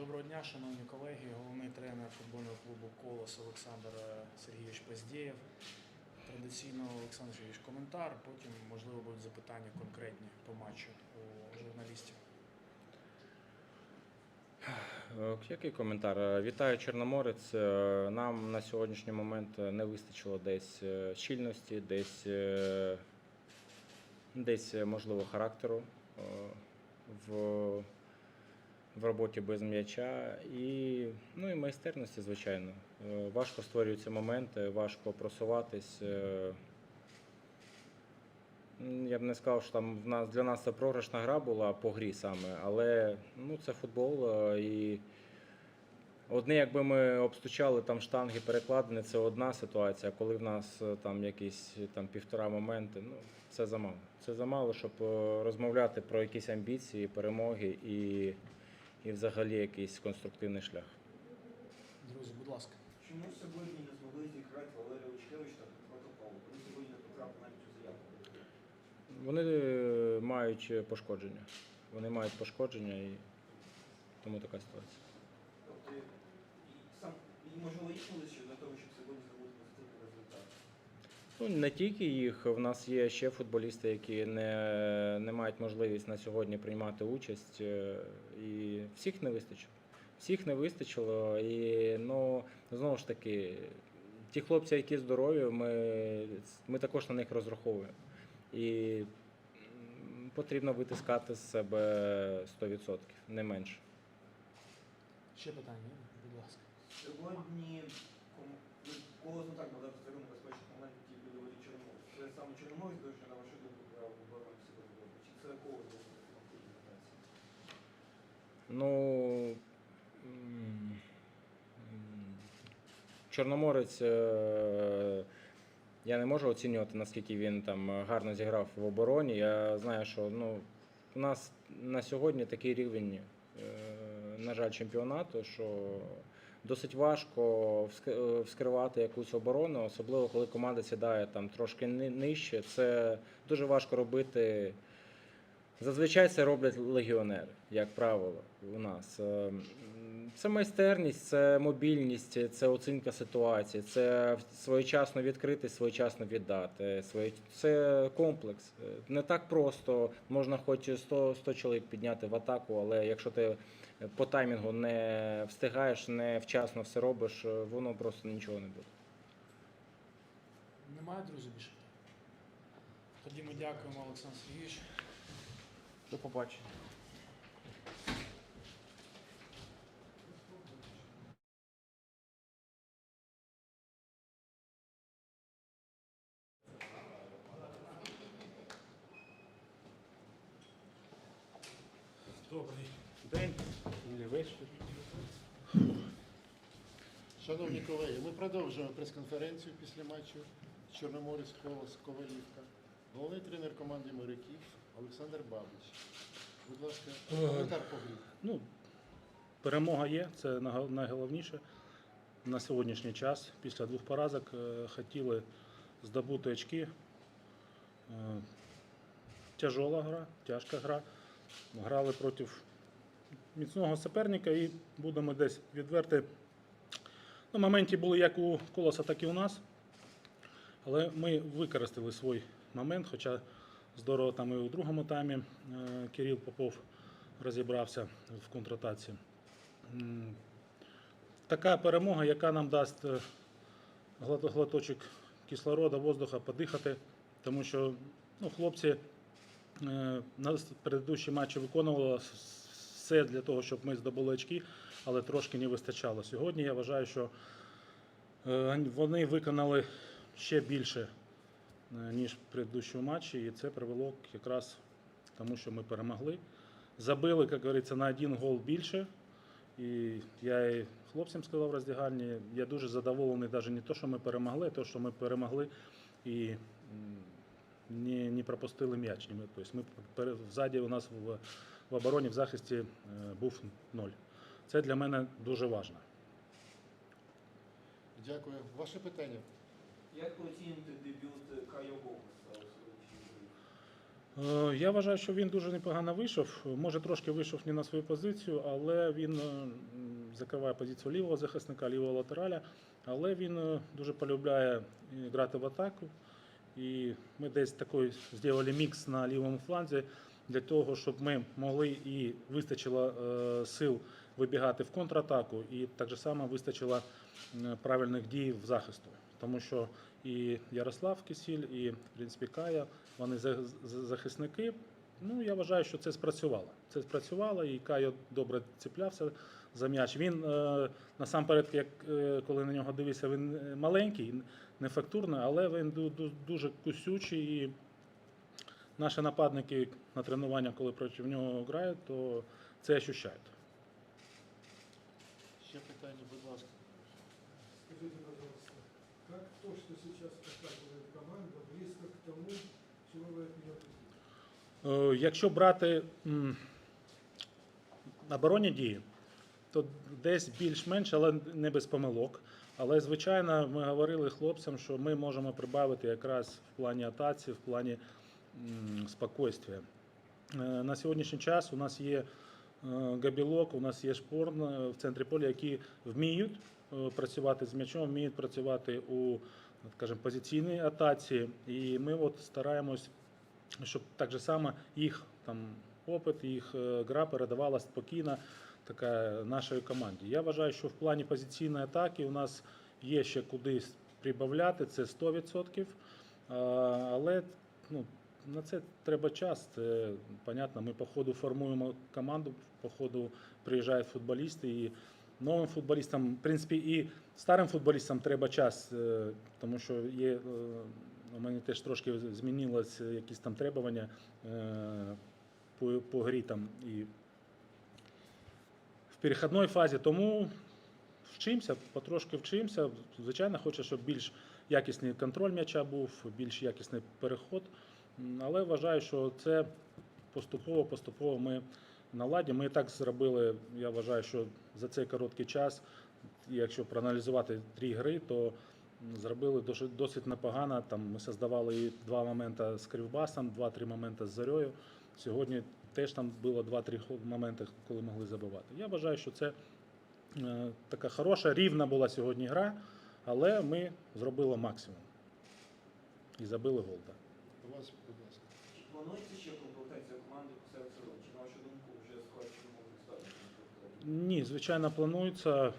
Доброго дня, шановні колеги. Головний тренер футбольного клубу Колос Олександр Сергійович Пездєєв. Традиційно Олександр Сергійович коментар, потім можливо будуть запитання конкретні по матчу у журналістів. Е, Який коментар? Е, Вітаю Чорноморець. Е, Нам на сьогоднішній момент не вистачило десь щільності, десь, десь можливо характеру в, в роботі без м'яча і, ну, і майстерності, звичайно. Е, Важко створюються моменти, важко просуватись. е, Я б не сказав, що там в нас для нас це програшна гра була по грі саме, але ну, це футбол. е, І одне, якби ми обстучали там штанги перекладини, це одна ситуація. Коли в нас там якісь там півтора моменти, ну це замало. Це замало, щоб розмовляти про якісь амбіції, перемоги і, і взагалі якийсь конструктивний шлях. Друзі, будь ласка. Чому сьогодні не змогли зіграти Валерія та протокол? Вони сьогодні не потрапили навіть у заявку. Вони е, мають пошкодження. Вони мають пошкодження і тому така ситуація. Тобто, і сам і можливо, логічно лише для того, щоб сьогодні здобути позитивний результат. Ну, не тільки їх, в нас є ще футболісти, які не, не мають можливість на сьогодні приймати участь. е, І всіх не вистачило. Всіх не вистачило. І ну, знову ж таки, ті хлопці, які здорові, ми, ми також на них розраховуємо. І потрібно витискати з себе 100%, не менше. Ще питання, будь ласка. Сьогодні ком- ну, колос не так багато створив небезпечних моментів, які були в Чорноморець. Це саме Чорноморець на думку грав у сьогодні добре? Чи це був в? Ну, Чорноморець, е, я не можу оцінювати, наскільки він там гарно зіграв в обороні. Я знаю, що ну, у нас на сьогодні такий рівень, е, на жаль, чемпіонату, що досить важко е, вскривати якусь оборону, особливо коли команда сідає там трошки нижче. Це дуже важко робити. Зазвичай це роблять легіонери, як правило, у нас. Е, Це майстерність, це мобільність, це оцінка ситуації, це своєчасно відкрити, своєчасно віддати. Це комплекс. Е, Не так просто можна хоч 100, 100 чоловік підняти в атаку, але якщо ти по таймінгу не встигаєш, не вчасно все робиш, е, воно просто нічого не буде. Немає, друзі, більше? Тоді ми дякуємо, Олександр Сергійович. До побачення. Добрий день, вечір. Шановні колеги, ми продовжуємо прес-конференцію після матчу Чорноморець Колос Ковалівка. Головний тренер команди моряків Олександр Бабич. Будь ласка, коментар по грі. Ну, перемога є, це найголовніше на сьогоднішній час. Після двох поразок е, хотіли здобути очки. Е, Тяжола гра, тяжка гра. Грали проти міцного суперника і будемо десь відверти. Ну, моменти були як у Колоса, так і у нас. Але ми використали свій момент, хоча здорово там і у другому таймі е, Кирил Попов розібрався в контратаці. Така перемога, яка нам дасть е, глоточок кислорода, воздуха подихати, тому що ну, хлопці е, на предыдущі матчі виконували все для того, щоб ми здобули очки, але трошки не вистачало. Сьогодні я вважаю, що е, вони виконали ще більше, е, ніж в предыдущому матчі, і це привело якраз тому, що ми перемогли. Забили, як говориться, на один гол більше. І я і хлопцям сказав роздягальні, я дуже задоволений навіть не то, що ми перемогли, а то, що ми перемогли і не, не пропустили м'яч. Тобто ми ззаді у нас в, в обороні, в захисті е, був ноль. Це для мене дуже важливо. Дякую. Ваше питання. Як ви оціните дебют Кайо грі? Е, Я вважаю, що він дуже непогано вийшов. Може, трошки вийшов не на свою позицію, але він е, закриває позицію лівого захисника, лівого латераля. Але він дуже полюбляє грати в атаку. І ми десь такий зробили мікс на лівому фланзі для того, щоб ми могли і вистачило е, сил вибігати в контратаку, і так само вистачило е, правильних дій в захисту. Тому що і Ярослав Кисіль, і в принципі Кая, вони за- за- захисники. Ну, я вважаю, що це спрацювало. Це спрацювало, і Кайо добре ціплявся за м'яч. Він е, насамперед, як коли на нього дивився, він маленький, не фактурний, але він ду- ду- дуже кусючий. І наші нападники на тренування, коли проти нього грають, то це ощущають. Ще питання, будь ласка. Скажите, пожалуйста, как то, что сейчас показывает команда, близко к тому, чего вы от нее хотите? Е, Якщо брати оборонні дії, то десь більш-менш, але не без помилок. Але, звичайно, ми говорили хлопцям, що ми можемо прибавити якраз в плані атаці, в плані м, спокійствия. Е, На сьогоднішній час у нас є е, Габілок, у нас є Шпорн е, в центрі поля, які вміють працювати з м'ячом, вміють працювати у скажімо, позиційній атаці. І ми от стараємось щоб так же само їх там опит, їх е, гра передавалась спокійно така нашій команді. Я вважаю, що в плані позиційної атаки у нас є ще кудись прибавляти, це 100%. Але ну, на це треба час. Це понятно. Ми по ходу формуємо команду, по ходу приїжджають футболісти і новим футболістам, в принципі, і старим футболістам треба час, е, тому що є. е, у мене теж трошки змінилось якісь там требування е, по, по грі там і в перехідній фазі. Тому вчимося, потрошки вчимося. Звичайно, хочу, щоб більш якісний контроль м'яча був, більш якісний переход. Але вважаю, що це поступово, поступово ми наладі. Ми і так зробили. Я вважаю, що за цей короткий час, якщо проаналізувати три гри, то зробили досить, непогано. Там ми создавали і два моменти з Кривбасом, два-три моменти з Зарьою. Сьогодні теж там було два-три моменти, коли могли забивати. Я вважаю, що це е, така хороша, рівна була сьогодні гра, але ми зробили максимум і забили гол. так. У вас, будь ласка. Чи планується ще комплектація команди після цього? Чи на вашу думку вже склад Чорноморськ ставить? Ні, звичайно, планується.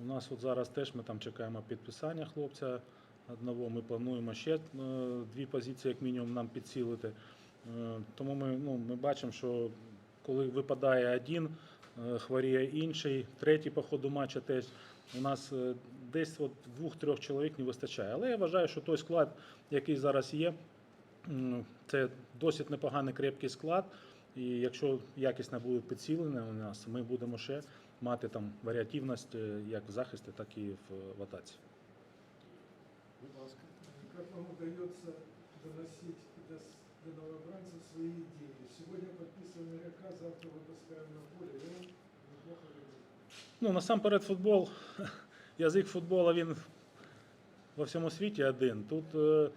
У нас от зараз теж ми там чекаємо підписання хлопця одного. Ми плануємо ще е, дві позиції, як мінімум, нам підсилити. Е, Тому ми, ну, ми бачимо, що коли випадає один, е, хворіє інший, третій по ходу матча теж. У нас десь от двох-трьох чоловік не вистачає. Але я вважаю, що той склад, який зараз є, це досить непоганий крепкий склад. І якщо якісно буде підсилене у нас, ми будемо ще мати там варіативність е, як в захисті, так і в, в атаці. Будь ласка. Как вам удается доносить до, с- до новобранцев свои идеи? Сегодня подписываем игрока, завтра выпускаем на поле, и он неплохо выглядит. Ну, насамперед, футбол, язик футбола він во всьому світі один. Тут е, м,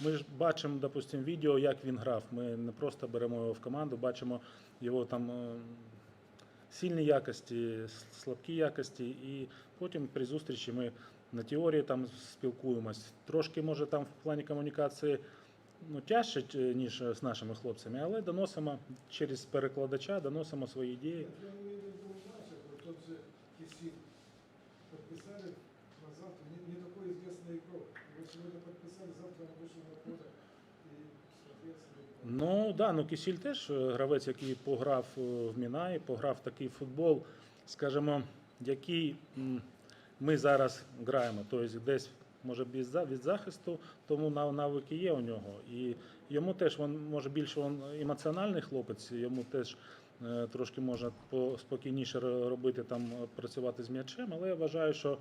ми ж бачимо, допустимо, відео, як він грав. Ми не просто беремо його в команду, бачимо його там е, сильні якості, слабкі якості, і потім при зустрічі ми на теорії там спілкуємось. Трошки, може, там в плані комунікації ну, тяжче, е, ніж з нашими хлопцями, але доносимо через перекладача, доносимо свої ідеї. Ну да, ну Кисіль теж е, гравець, який пограв е, в Мінаї, пограв такий футбол, скажімо, який ми зараз граємо. Тобто десь може від захисту, тому навики є у нього. І йому теж він може більше він емоціональний хлопець, йому теж е, трошки можна по- спокійніше робити там, працювати з м'ячем, але я вважаю, що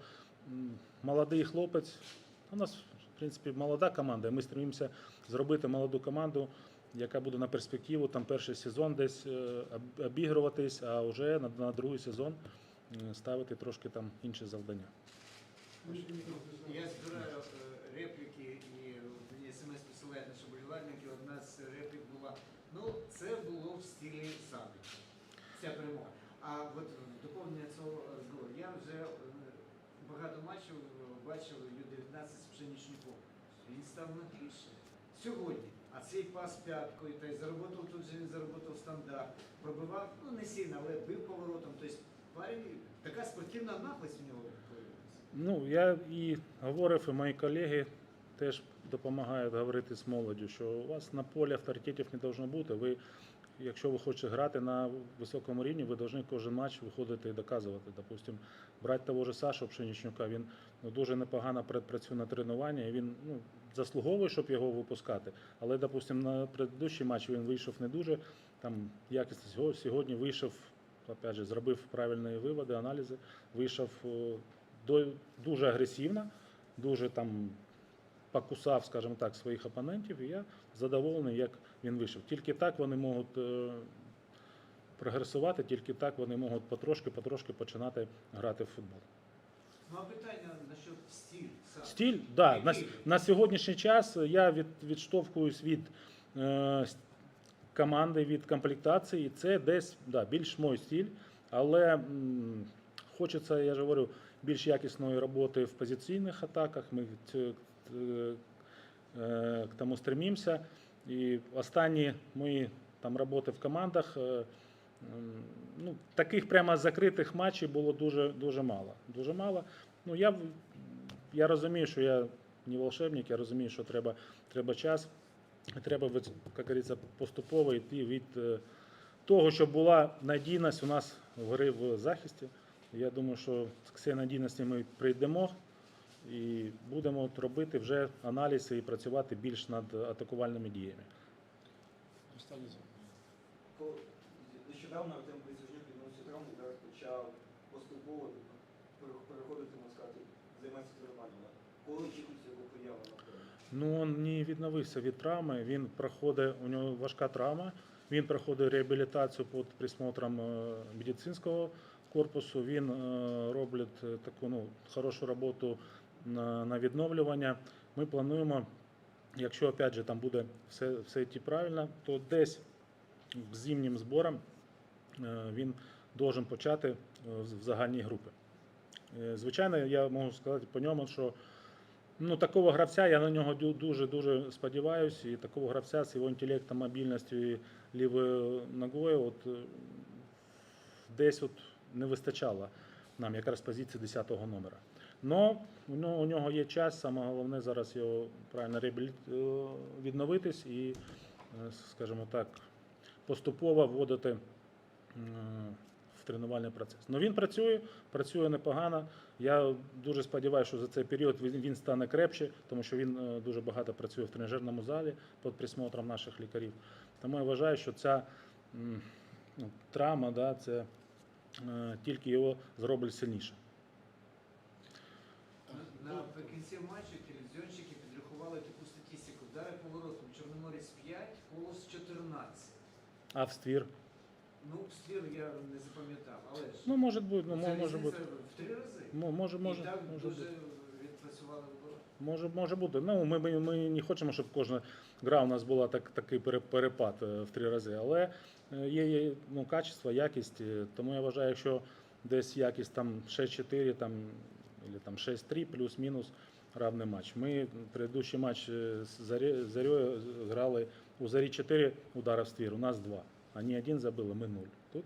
молодий хлопець, у нас принципі молода команда. Ми стремимося зробити молоду команду, яка буде на перспективу там перший сезон десь е, обігруватись, а вже на, на другий сезон е, ставити трошки там інші завдання. Я збираю е, репліки і смс посилають наші болівальники, одна з реплік була, ну це було в стилі Садика, ця перемога. А от доповнення цього розговору, я вже багато матчів бачив Ю-19 з Пшенічником. Він став нагліше сьогодні. А цей пас п'яткою, та й заработав тут же він заработав стандарт, пробивав, ну не сильно, але бив поворотом. Тобто парень, така спортивна наглость у нього появилася. Ну, я і говорив, і мої колеги теж допомагають говорити з молоддю, що у вас на полі авторитетів не повинно бути. Ви, якщо ви хочете грати на високому рівні, ви повинні кожен матч виходити і доказувати. Допустим, брати того ж Сашу Пшенічнюка, він ну, дуже непогано працює на тренування, і він ну, заслуговує, щоб його випускати. Але, допустим, на предыдущий матч він вийшов не дуже там якісно. Сьогодні вийшов, опять же, зробив правильні виводи, аналізи, вийшов е, дуже агресивно, дуже там покусав, скажімо так, своїх опонентів, і я задоволений, як він вийшов. Тільки так вони можуть е, прогресувати, тільки так вони можуть потрошки-потрошки починати грати в футбол. Ну а питання насчет стиль сам. Стиль, да, на, на сьогоднішній час я від, відштовхуюсь від е, команди, від комплектації. Це десь да, більш мой стиль, але м, хочеться, я ж говорю, більш якісної роботи в позиційних атаках. Ми е, е, к тому стремимося. І останні мої там роботи в командах. е, Ну, таких прямо закритих матчів було дуже, дуже мало. Дуже мало. Ну, я, я розумію, що я не волшебник, я розумію, що треба, треба час. Треба, як говориться, поступово йти від е, того, щоб була надійність у нас вгори в захисті. Я думаю, що к цій надійності ми прийдемо і будемо робити вже аналізи і працювати більш над атакувальними діями. Останнє запитання. Коли нещодавно Артем Присяжнюк відносився травму, зараз почав поступово пере- переходити, можна сказати, займатися тренуванням. Коли очікується його поява? Ну, він не відновився від травми. Він проходить, у нього важка травма. Він проходить реабілітацію під присмотром е, медицинського корпусу. Він е, робить е, таку ну, хорошу роботу на, відновлювання. Ми плануємо, якщо опять же, там буде все, все йти правильно, то десь з зимнім збором е, він должен почати е, в загальній групі. Е, Звичайно, я можу сказати по ньому, що Ну, такого гравця я на нього дуже дуже сподіваюся. І такого гравця з його інтелектом, мобільністю і лівою ногою, от десь от не вистачало нам якраз позиції 10-го номера. Но у нього, у нього є час, саме головне зараз його правильно е, відновитись і, е, скажімо так, поступово вводити в тренувальний процес. Ну він працює, працює непогано. Я дуже сподіваюся, що за цей період він, стане крепче, тому що він е, дуже багато працює в тренажерному залі під присмотром наших лікарів. Тому я вважаю, що ця ну, травма, да, це тільки його зробить сильніше. На- Наприкінці матчу телевізіонщики підрахували таку статистику. Вдари поворотом Чорноморець 5, колос 14. А в ствір? Ну, ствір я не запам'ятав, але ж Ну, може бути, ну, це може бути. різниця в три рази. Мо- Може, може, І так може дуже бути. відпрацювали ворота. Може, може бути. Ну, ми, ми, ми не хочемо, щоб кожна гра у нас була так, такий перепад е, в три рази. Але е, є, ну, качество, якість. е, Тому я вважаю, якщо десь якість там 6-4 там, там 6-3 плюс-мінус равний матч. Ми предыдущий матч з Зарі- грали у Зарі 4 удара в ствір, у нас 2. Вони один забили, ми 0. Тут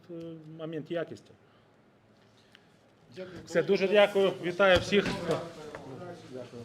момент якості. Дякую. Все, дуже дякую. Вітаю всіх. Дякую.